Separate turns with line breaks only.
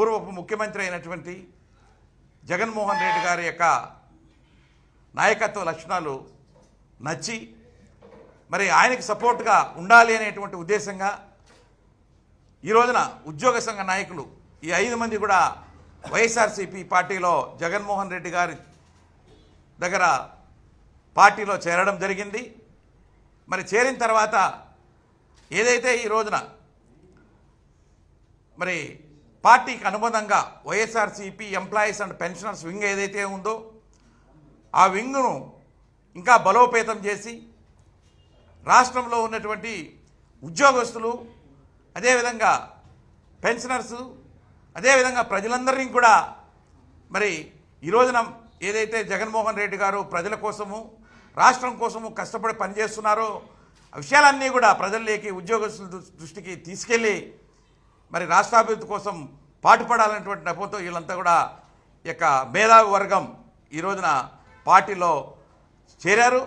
పూర్వపు ముఖ్యమంత్రి అయినటువంటి జగన్మోహన్ రెడ్డి గారి యొక్క నాయకత్వ లక్షణాలు నచ్చి మరి ఆయనకి సపోర్ట్గా ఉండాలి అనేటువంటి ఉద్దేశంగా ఈ రోజున ఉద్యోగ సంఘ నాయకులు ఈ ఐదు మంది కూడా వైఎస్ఆర్సీపీ పార్టీలో జగన్మోహన్ రెడ్డి గారి దగ్గర పార్టీలో చేరడం జరిగింది. మరి చేరిన తర్వాత ఏదైతే ఈ రోజున మరి పార్టీకి అనుబంధంగా YSRCP employees and pensioners wing ఏదైతే ఉందో ఆ వింగ్ను ఇంకా బలోపేతం చేసి రాష్ట్రంలో ఉన్నటువంటి ఉద్యోగస్తులు అదేవిధంగా పెన్షనర్సు అదేవిధంగా ప్రజలందరినీ కూడా మరి ఈ రోజున ఏదైతే జగన్మోహన్ రెడ్డి గారు ప్రజల కోసము రాష్ట్రం కోసము కష్టపడి పనిచేస్తున్నారో ఆ విషయాలన్నీ కూడా ప్రజల్లోకి ఉద్యోగస్తుల దృష్టికి తీసుకెళ్ళి మరి రాష్ట్రాభివృద్ధి కోసం పాటుపడాలనేటువంటి నెపంతో వీళ్ళంతా కూడా యొక్క మేధావి వర్గం ఈ రోజున పార్టీలో చేరారు.